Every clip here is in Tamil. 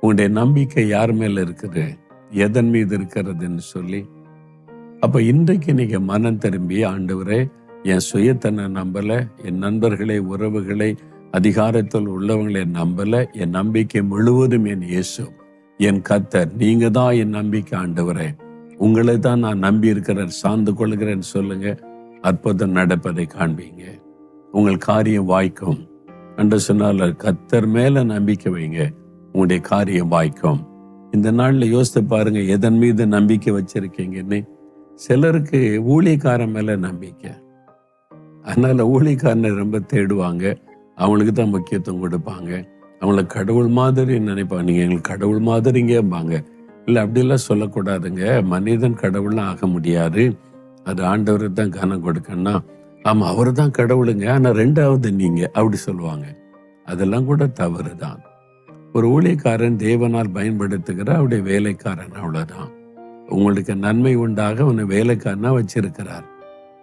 உங்களுடைய நம்பிக்கை யார் மேல இருக்குது? எதன் மீது இருக்கிறதுன்னு சொல்லி. அப்ப இன்றைக்கு நீங்க மனம் திரும்பி ஆண்டவரே என் சுயத்தனை நம்பல என் நண்பர்களை உறவுகளை அதிகாரத்தில் உள்ளவங்களை நம்பல என் நம்பிக்கை முழுவதும் என் இயேசு என் கத்தர். நீங்க தான் என் நம்பிக்கை ஆண்டவரே. உங்களை தான் நான் நம்பி இருக்கிறேன் சார்ந்து கொள்கிறேன்னு சொல்லுங்க. அற்புதம் நடப்பதை காண்பீங்க. உங்கள் காரியம் வாய்க்கும். என்று சொன்னால கத்தர் மேல நம்பிக்கை வைங்க. உங்களுடைய காரியம் வாய்க்கும். இந்த நாள்ல யோசித்து பாருங்க எதன் மீது நம்பிக்கை வச்சிருக்கீங்கன்னு சிலருக்கு ஊழியக்காரன் மேல நம்பிக்கை. அதனால ஊழியக்காரனை ரொம்ப தேடுவாங்க. அவங்களுக்கு தான் முக்கியத்துவம் கொடுப்பாங்க. அவங்கள கடவுள் மாதிரி நினைப்பாங்க. நீங்க எங்களுக்கு கடவுள் மாதிரிங்கம்பாங்க. இல்லை அப்படிலாம் சொல்லக்கூடாதுங்க. மனிதன் கடவுள்லாம் ஆக முடியாது. அது ஆண்டவர் தான் கனம் கொடுக்கணும்னா. ஆமாம் அவர் தான் கடவுளுங்க. ஆனா ரெண்டாவது நீங்க அப்படி சொல்லுவாங்க. அதெல்லாம் கூட தவறு தான் ஒரு ஊழியக்காரன் தேவனால் பயன்படுத்துகிற அவருடைய வேலைக்காரன் அவ்வளவுதான். உங்களுக்கு நன்மை உண்டாக அவனை வேலைக்காரனா வச்சிருக்கிறார்.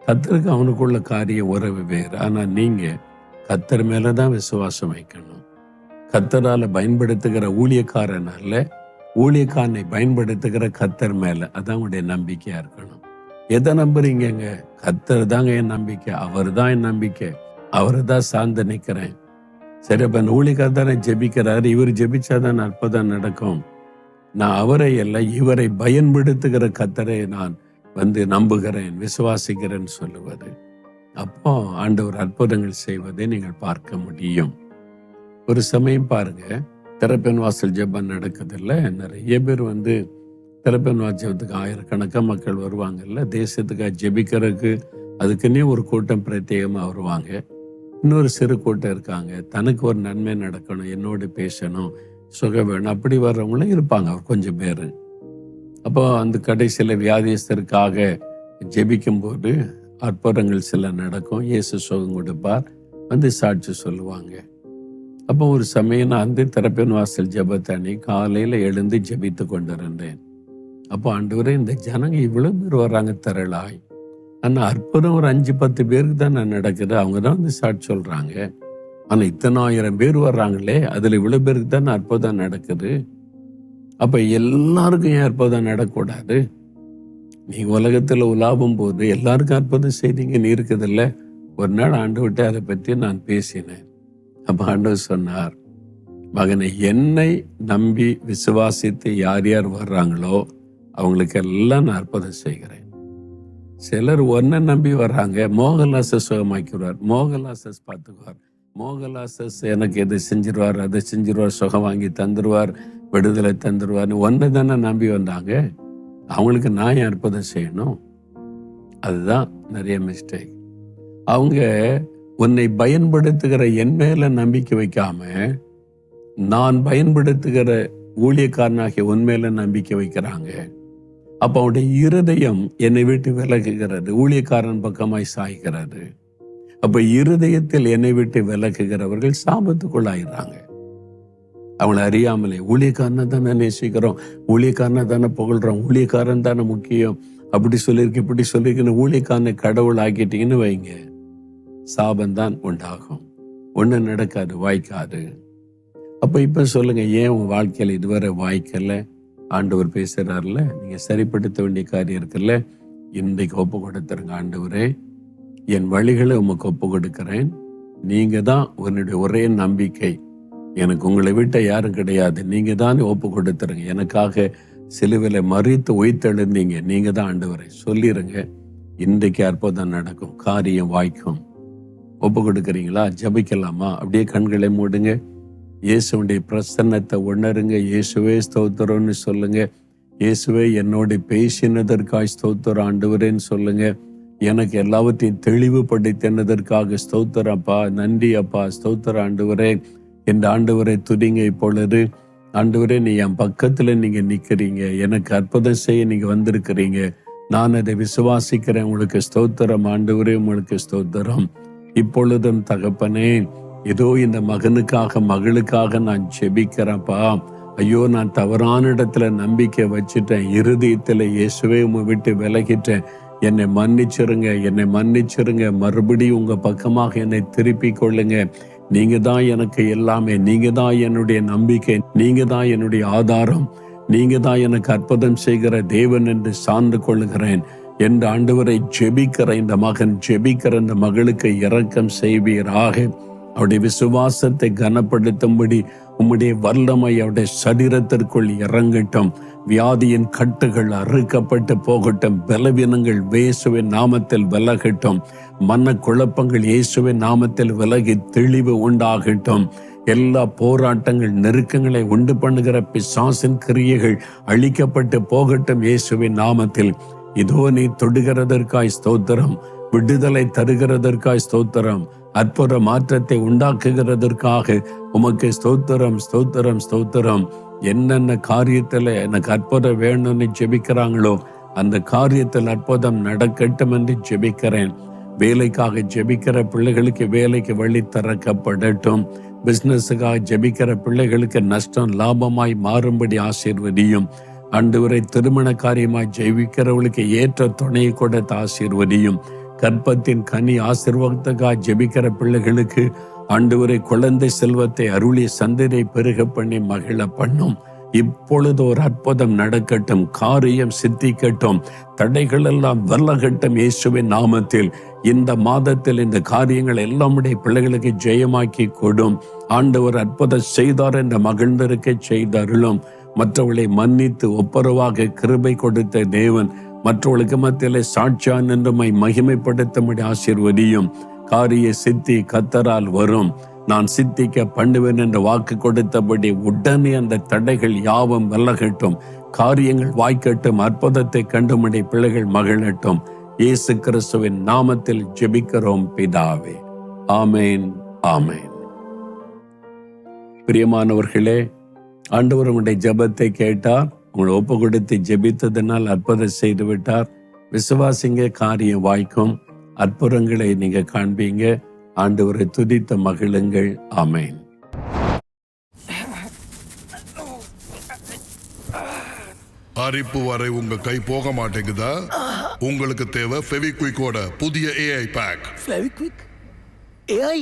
கத்தருக்கு அவனுக்குள்ள காரியம் உறவு வேறு. ஆனா நீங்க கத்தர் மேலதான் விசுவாசம் வைக்கணும். கத்தரால பயன்படுத்துகிற ஊழியக்காரன் அல்ல ஊழியக்காரனை பயன்படுத்துகிற கத்தர் மேல. அதான் உங்களுடைய நம்பிக்கையா இருக்கணும். எதை நம்புறீங்கங்க? கத்தர் தாங்க என் நம்பிக்கை. அவர் தான் என் நம்பிக்கை. அவரை தான் சார்ந்து நிக்கிறேன். சரி அப்ப ஊழியக்காரர் தானே ஜெபிக்கிறாரு. இவர் ஜெபிச்சாதான் அற்புதம் நடக்கும். நான் அவரை அல்ல இவரை பயன்படுத்துகிற கத்தரை நான் வந்து நம்புகிறேன் விசுவாசிக்கிறேன்னு சொல்லுவது. அப்போ ஆண்டவர் அற்புதங்கள் செய்வதை நீங்கள் பார்க்க முடியும். ஒரு சமயம் பாருங்க திறப்பெண் வாசல் ஜெபம் நடக்குதுல்ல நிறைய பேர் வந்து திறப்பெண் வாசத்துக்கு ஆயிரக்கணக்காக மக்கள் வருவாங்கல்ல தேசத்துக்காக ஜெபிக்கிறதுக்கு அதுக்குன்னே ஒரு கூட்டம் பிரத்யேகமாக வருவாங்க. இன்னொரு சிறு கூட்டம் இருக்காங்க. தனக்கு ஒரு நன்மை நடக்கணும். என்னோடு பேசணும். சுக வேணும். அப்படி வர்றவங்களும் இருப்பாங்க. கொஞ்சம் பேர். அப்போ அந்த கடைசியில் வியாதியஸ்தருக்காக ஜெபிக்கும் போது அற்புதங்கள் சில நடக்கும். இயேசு சுகம் கொடுப்பார். வந்து சாட்சி சொல்லுவாங்க. அப்போ ஒரு சமயம் நான் வந்து திறப்பின் வாசல் ஜெபத்தனி காலையில் எழுந்து ஜெபித்து கொண்டிருந்தேன். அப்போ ஆண்டவரே இந்த ஜனங்க இவ்வளோ பேர் வர்றாங்க திரளாய். ஆனால் அற்புதம் ஒரு அஞ்சு பத்து பேருக்கு தான் நடக்குது. அவங்க தான் வந்து சாட்சி சொல்கிறாங்க ஆனால் இத்தனை ஆயிரம் பேர் வர்றாங்களே அதில் இவ்வளோ பேருக்கு தான் அற்புதம் நடக்குது. அப்போ எல்லாருக்கும் ஏன் அற்புதம் நடக்கூடாது? நீ உலகத்தில் உலாவும் போது எல்லாருக்கும் அற்புதம் செய்தீங்க நீ இருக்குதில்ல. ஒரு நாள் ஆண்டு விட்டு அதை பற்றி நான் பேசினேன். அப்போ ஆண்டவர் சொன்னார் மகனை என்னை நம்பி விசுவாசித்து யார் யார் வர்றாங்களோ அவங்களுக்கு எல்லாம் நான் அற்புதம் செய்கிறேன். சிலர் ஒன்றை நம்பி வர்றாங்க. மோகலாசஸ் சுகமாக்கிடுவார். மோகலாசஸ் பார்த்துக்குவார். மோகலாசஸ் எனக்கு எதை செஞ்சிருவார் அதை செஞ்சிருவார் சுகம் வாங்கி தந்துருவார் விடுதலை தந்துருவார்னு ஒன்றை தானே நம்பி வந்தாங்க. அவங்களுக்கு நான் ஏன் அற்புதம் செய்யணும்? அதுதான் நிறைய மிஸ்டேக் அவங்க உன்னை பயன்படுத்துகிற என் மேல நம்பிக்கை வைக்காம நான் பயன்படுத்துகிற ஊழியக்காரனாகிய உன் மேல நம்பிக்கை வைக்கிறாங்க. அப்போ அவனுடைய இருதயம் என்னை விட்டு விலகுகிறது. ஊழியக்காரன் பக்கமாய் சாய்கிறது. அப்போ இருதயத்தில் என்னை விட்டு விலகுகிறவர்கள் சாபத்துக்குள்ளாயிடுறாங்க. அவனை அறியாமலே ஊழியக்காரனை தானே நேசிக்கிறோம். ஊழியக்காரனை தானே புகழ்றோம். ஊழியக்காரன் தானே முக்கியம். அப்படி சொல்லியிருக்கு இப்படி சொல்லியிருக்குன்னு ஊழியக்காரனை கடவுள் ஆக்கிட்டீங்கன்னு வைங்க. சாபந்தான் உண்டாகும். ஒன்றும் நடக்காது வாய்க்காது. அப்போ இப்போ சொல்லுங்கள் ஏன் உன் வாழ்க்கையில் இதுவரை வாய்க்கலை? ஆண்டவர் பேசுறாருல நீங்க சரிப்படுத்த வேண்டிய காரியம் இருக்குல்ல இன்றைக்கு ஒப்பு கொடுத்துருங்க ஆண்டவரே. என் வழிகளை உமக்கு ஒப்பு கொடுக்கிறேன். நீங்க தான் உன்னுடைய ஒரே நம்பிக்கை. எனக்கு உங்களை விட்ட யாரும் கிடையாது. நீங்க தான் ஒப்பு கொடுத்துருங்க. எனக்காக சிலுவில மறித்து உயிர்த்தெழுந்தீங்க. நீங்க தான் ஆண்டவரை. சொல்லிருங்க. இன்றைக்கு அற்புதம் நடக்கும். காரியம் வாய்க்கும். ஒப்பு கொடுக்குறீங்களா? ஜபிக்கலாமா? அப்படியே கண்களை மூடுங்க. இயேசுடைய பிரசன்னத்தை உணருங்க. இயேசுவே ஸ்தோத்திரம்னு சொல்லுங்க. இயேசுவே என்னோட பேசினதற்காய் ஸ்தோத்திரம் ஆண்டவரேன்னு சொல்லுங்க. எனக்கு எல்லாவற்றையும் தெளிவுபடுத்தினதற்காக ஸ்தோத்திரம் அப்பா. நன்றி அப்பா. ஸ்தோத்திர ஆண்டவரே. இந்த ஆண்டவரை துதிங்க இப்பொழுது. ஆண்டவரே நீ என் பக்கத்துல நீங்க நிக்கிறீங்க. எனக்கு அற்புதம் செய்ய நீங்க வந்திருக்கிறீங்க. நான் அதை விசுவாசிக்கிறேன். உங்களுக்கு ஸ்தோத்திரம் ஆண்டவரே உங்களுக்கு ஸ்தோத்திரம். இப்பொழுதும் தகப்பனே ஏதோ இந்த மகனுக்காக மகளுக்காக நான் செபிக்கிறப்பா ஐயோ நான் தவறான இடத்துல நம்பிக்கை வச்சுட்டேன். இருதயத்துல இயேசுவே உமை விட்டு விலகிட்டேன். என்னை மன்னிச்சிருங்க என்னை மன்னிச்சிருங்க. மறுபடியும் உங்க பக்கமாக என்னை திருப்பி கொள்ளுங்க. நீங்க தான் எனக்கு எல்லாமே. நீங்க தான் என்னுடைய நம்பிக்கை. நீங்க தான் என்னுடைய ஆதாரம். நீங்க தான் எனக்கு அற்புதம் செய்கிற தேவன் என்று சார்ந்து கொள்கிறேன் என்ற ஆண்டவரை ஜெபிக்கிற இந்த மகன் ஜெபிக்கிற இந்த மகளுக்கு இரக்கம் செய்வீராக. அவருடைய விசுவாசத்தை கனப்படுத்தும்படி உம்முடைய வல்லமை அவருடைய சரீரத்திற்குள் இறங்கட்டும். வியாதியின் கட்டுகள் அறுக்கப்பட்டு போகட்டும். பலவீனங்கள் இயேசுவின் நாமத்தில் விலகட்டும். மன குழப்பங்கள் இயேசுவின் நாமத்தில் விலகி தெளிவு உண்டாகட்டும். எல்லா போராட்டங்கள் நெருக்கங்களை உண்டு பண்ணுகிற பிசாசின் கிரியைகள் அழிக்கப்பட்டு போகட்டும் இயேசுவின் நாமத்தில். இதோ நீ தொடுகிறதற்காய் ஸ்தோத்திரம். விடுதலை தருகிறதற்காய் ஸ்தோத்திரம் அற்புத மாற்றத்தை உண்டாக்குகிறதற்காக உமக்கு ஸ்தோத்திரம் ஸ்தோத்திரம் ஸ்தோத்திரம். என்னென்ன காரியத்துல எனக்கு அற்புதம் வேணும்னு ஜெபிக்கிறாங்களோ அந்த காரியத்தில் அற்புதம் நடக்கட்டும் என்று ஜெபிக்கிறேன். வேலைக்காக ஜெபிக்கிற பிள்ளைகளுக்கு வேலைக்கு வழி திறக்கப்படட்டும். பிசினஸுக்காக ஜெபிக்கிற பிள்ளைகளுக்கு நஷ்டம் லாபமாய் மாறும்படி ஆசீர்வதியும். அன்று வரை திருமண காரியமாய் ஜெபிக்கிறவர்களுக்கு ஏற்ற துணையை கொடுத்து ஆசீர்வதியும். கற்பத்தின் கனி ஆசீர்வாதத்துக்காக ஜெபிக்கிற பிள்ளைகளுக்கு ஆண்டவரை குழந்தை செல்வத்தை அருளி சந்ததியை பெருக பண்ணி மகிழ பண்ணும். இப்பொழுது ஒரு அற்புதம் நடக்கட்டும் காரியம் சித்திக்கட்டும் தடைகள் எல்லாம் வரலகட்டும் இயேசுவின் நாமத்தில். இந்த மாதத்தில் இந்த காரியங்கள் எல்லாமுடைய பிள்ளைகளுக்கு ஜெயமாக்கி கொடும். ஆண்டவர் அற்புதம் செய்தார் என்ற மகிழ்ந்திருக்க செய்தருளும். மற்றவர்களை மன்னித்து ஒப்புரவாக கிருபை கொடுத்த தேவன் மற்றவர்களுக்கு மத்தியில சாட்சியான் என்றுமை மகிமைப்படுத்தும்படி ஆசீர்வதியும் காரிய சித்தி கத்தரால் வரும். நான் சித்திக்க பண்ணுவேன் என்று வாக்கு கொடுத்தபடி உடனே அந்த தடைகள் யாவும் விலகட்டும். காரியங்கள் வாய்க்கட்டும் அற்புதத்தை கண்டுமடி பிள்ளைகள் மகிழட்டும். இயேசு கிறிஸ்துவின் நாமத்தில் ஜெபிக்கிறோம் பிதாவே. ஆமேன் ஆமேன். பிரியமானவர்களே ஆண்டவர் உடைய ஜெபத்தை கேட்டார். உங்களை ஒப்பு கொடுத்து ஜெபித்ததனால் அற்புதம் செய்து விட்டார் விசுவாசிங்க காரியம் வாய்க்கும் அற்புதங்களை நீங்க காண்பீங்க. ஆண்டவரை துதித்த மகிழுங்கள். ஆமேன். அரிப்பு வரை உங்க கை போக மாட்டேங்குதா? உங்களுக்கு தேவை ஃபெவிக்விக்கோட புதிய ஏஐ பேக் ஃபெவிக்விக் ஏஐ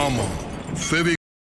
ஆமா ஃபெவி